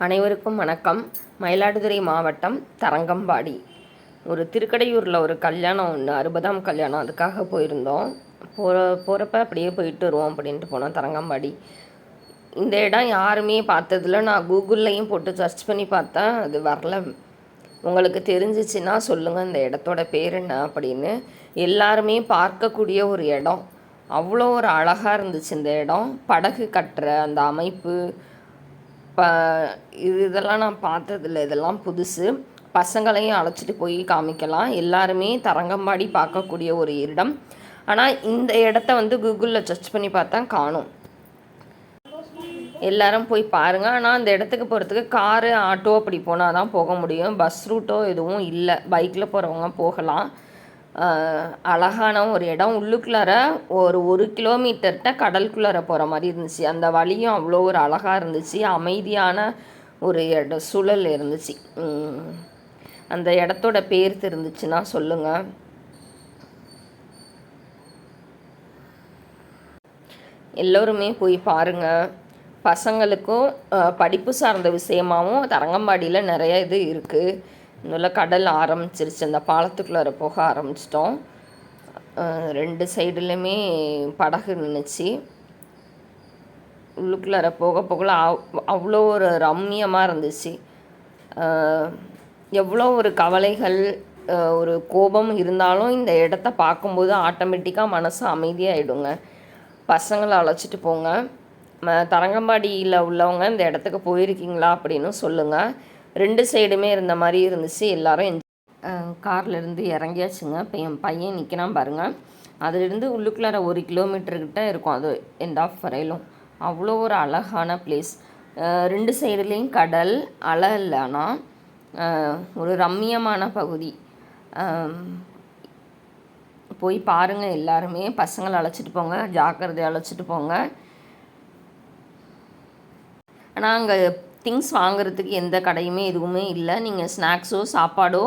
அனைவருக்கும் வணக்கம். மயிலாடுதுறை மாவட்டம் தரங்கம்பாடி. ஒரு திருக்கடையூரில் ஒரு கல்யாணம் ஒன்று அறுபதாம் கல்யாணம். அதுக்காக போயிருந்தோம். போகிற போகிறப்ப அப்படியே போயிட்டு வருவோம் அப்படின்ட்டு போனோம் தரங்கம்பாடி. இந்த இடம் யாருமே பார்த்ததில்ல. நான் கூகுள்லையும் போட்டு சர்ச் பண்ணி பார்த்தேன். அது வரல. உங்களுக்கு தெரிஞ்சிச்சுன்னா சொல்லுங்கள் இந்த இடத்தோட பேர் என்ன அப்படின்னு. எல்லாருமே பார்க்கக்கூடிய ஒரு இடம். அவ்வளோ ஒரு அழகாக இருந்துச்சு இந்த இடம். படகு கட்டுற அந்த அமைப்பு ப இது இதெல்லாம் நான் பார்த்ததில்ல. இதெல்லாம் புதுசு. பசங்களையும் அழைச்சிட்டு போய் காமிக்கலாம். எல்லாருமே தரங்கம்பாடி பார்க்கக்கூடிய ஒரு இடம். ஆனால் இந்த இடத்த வந்து கூகுளில் சர்ச் பண்ணி பார்த்தா காணும். எல்லாரும் போய் பாருங்கள் ஆனால் அந்த இடத்துக்கு போகிறதுக்கு காரு ஆட்டோ அப்படி போனால் தான் போக முடியும். பஸ் ரூட்டோ எதுவும் இல்லை. பைக்கில் போகிறவங்க போகலாம். அழகான ஒரு இடம். உள்ளுக்குள்ளார ஒரு ஒரு கிலோமீட்டர்கிட்ட கடலுக்குள்ளார போகிற மாதிரி இருந்துச்சு. அந்த வழியும் அவ்வளோ ஒரு அழகாக இருந்துச்சு. அமைதியான ஒரு இட சூழல் இருந்துச்சு. அந்த இடத்தோட பேர் தெரிஞ்சிச்சுன்னா சொல்லுங்கள் எல்லோருமே போய் பாருங்கள் பசங்களுக்கும் படிப்பு சார்ந்த விஷயமாகவும் தரங்கம்பாடியில் நிறைய இது இருக்குது இன்னும் கடல் ஆரம்பிச்சிருச்சு. அந்த பாலத்துக்குள்ளார போக ஆரம்பிச்சிட்டோம். ரெண்டு சைடுலையுமே படகு நின்றுச்சு உள்ளுக்குள்ளார போக போகல அவ்- அவ்வளோ ஒரு ரம்மியமாக இருந்துச்சு. எவ்வளோ ஒரு கவலைகள் ஒரு கோபம் இருந்தாலும் இந்த இடத்த பார்க்கும்போது ஆட்டோமேட்டிக்காக மனசு அமைதியாகிடுங்க பசங்களை அழைச்சிட்டு போங்க. தரங்கம்பாடியில் உள்ளவங்க இந்த இடத்துக்கு போயிருக்கீங்களா அப்படின்னு சொல்லுங்கள் ரெண்டு சைடுமே இருந்த மாதிரி இருந்துச்சு. எல்லாரும் கார்லேருந்து இறங்கியாச்சுங்க. இப்போ என் பையன் நிற்கிறான் பாருங்கள் அதுலேருந்து உள்ளுக்குள்ளார ஒரு கிலோமீட்டர்கிட்ட இருக்கும். அது எண்ட் ஆஃப் வரையிலும். அவ்வளோ ஒரு அழகான பிளேஸ் ரெண்டு சைடுலேயும் கடல் அலை இல்லைனா ஒரு ரம்மியமான பகுதி. போய் பாருங்கள் எல்லாருமே. பசங்களை அழைச்சிட்டு போங்க. ஜாக்கிரதையை அழைச்சிட்டு போங்க. ஆனால் அங்கே திங்ஸ் வாங்குறதுக்கு எந்த கடையுமே எதுவுமே இல்லை. நீங்கள் ஸ்நாக்ஸோ சாப்பாடோ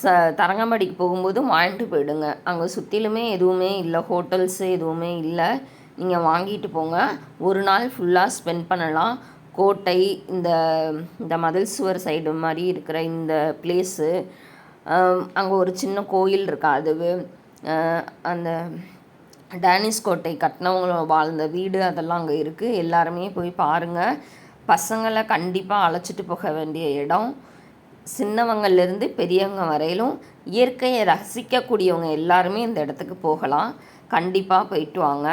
ச தரங்கம்பாடிக்கு போகும்போது வாங்கிட்டு போயிடுங்க. அங்கே சுற்றிலுமே எதுவுமே இல்லை. ஹோட்டல்ஸு எதுவுமே இல்லை. நீங்கள் வாங்கிட்டு போங்க. ஒரு நாள் ஃபுல்லாக ஸ்பெண்ட் பண்ணலாம். கோட்டை இந்த இந்த மதில் சுவர் சைடு மாதிரி இருக்கிற இந்த பிளேஸு அங்கே ஒரு சின்ன கோயில் இருக்கா அது அந்த டேனிஸ் கோட்டை கட்டினவங்க வாழ்ந்த வீடு அதெல்லாம் அங்கே இருக்குது எல்லாருமே போய் பாருங்கள் பசங்களை கண்டிப்பாக அழைச்சிட்டு போக வேண்டிய இடம் சின்னவங்கள்லேருந்து பெரியவங்க வரையிலும் இயற்கையை ரசிக்கக்கூடியவங்க எல்லாருமே இந்த இடத்துக்கு போகலாம். கண்டிப்பாக போயிட்டு வாங்க.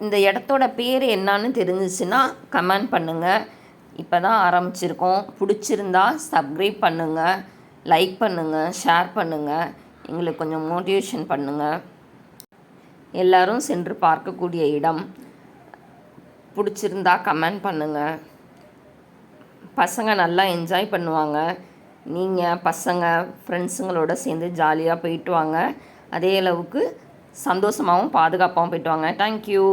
இந்த இடத்தோட பேர் என்னன்னு தெரிஞ்சிச்சுன்னா கமெண்ட் பண்ணுங்கள் இப்போ தான் ஆரம்பிச்சிருக்கோம். பிடிச்சிருந்தா சப்ஸ்கிரைப் பண்ணுங்கள் லைக் பண்ணுங்கள் ஷேர் பண்ணுங்கள் எங்களுக்கு கொஞ்சம் மோட்டிவேஷன் பண்ணுங்கள் எல்லாரும் சென்று பார்க்கக்கூடிய இடம். பிடிச்சிருந்தா கமெண்ட் பண்ணுங்கள் பசங்க நல்லா என்ஜாய் பண்ணுவாங்க. நீங்கள் பசங்க ஃப்ரெண்ட்ஸுங்களோட சேர்ந்து ஜாலியாக போயிட்டு வாங்க. அதே அளவுக்கு சந்தோஷமாகவும் பாதுகாப்பாகவும் போயிட்டு வாங்க. தேங்க்யூ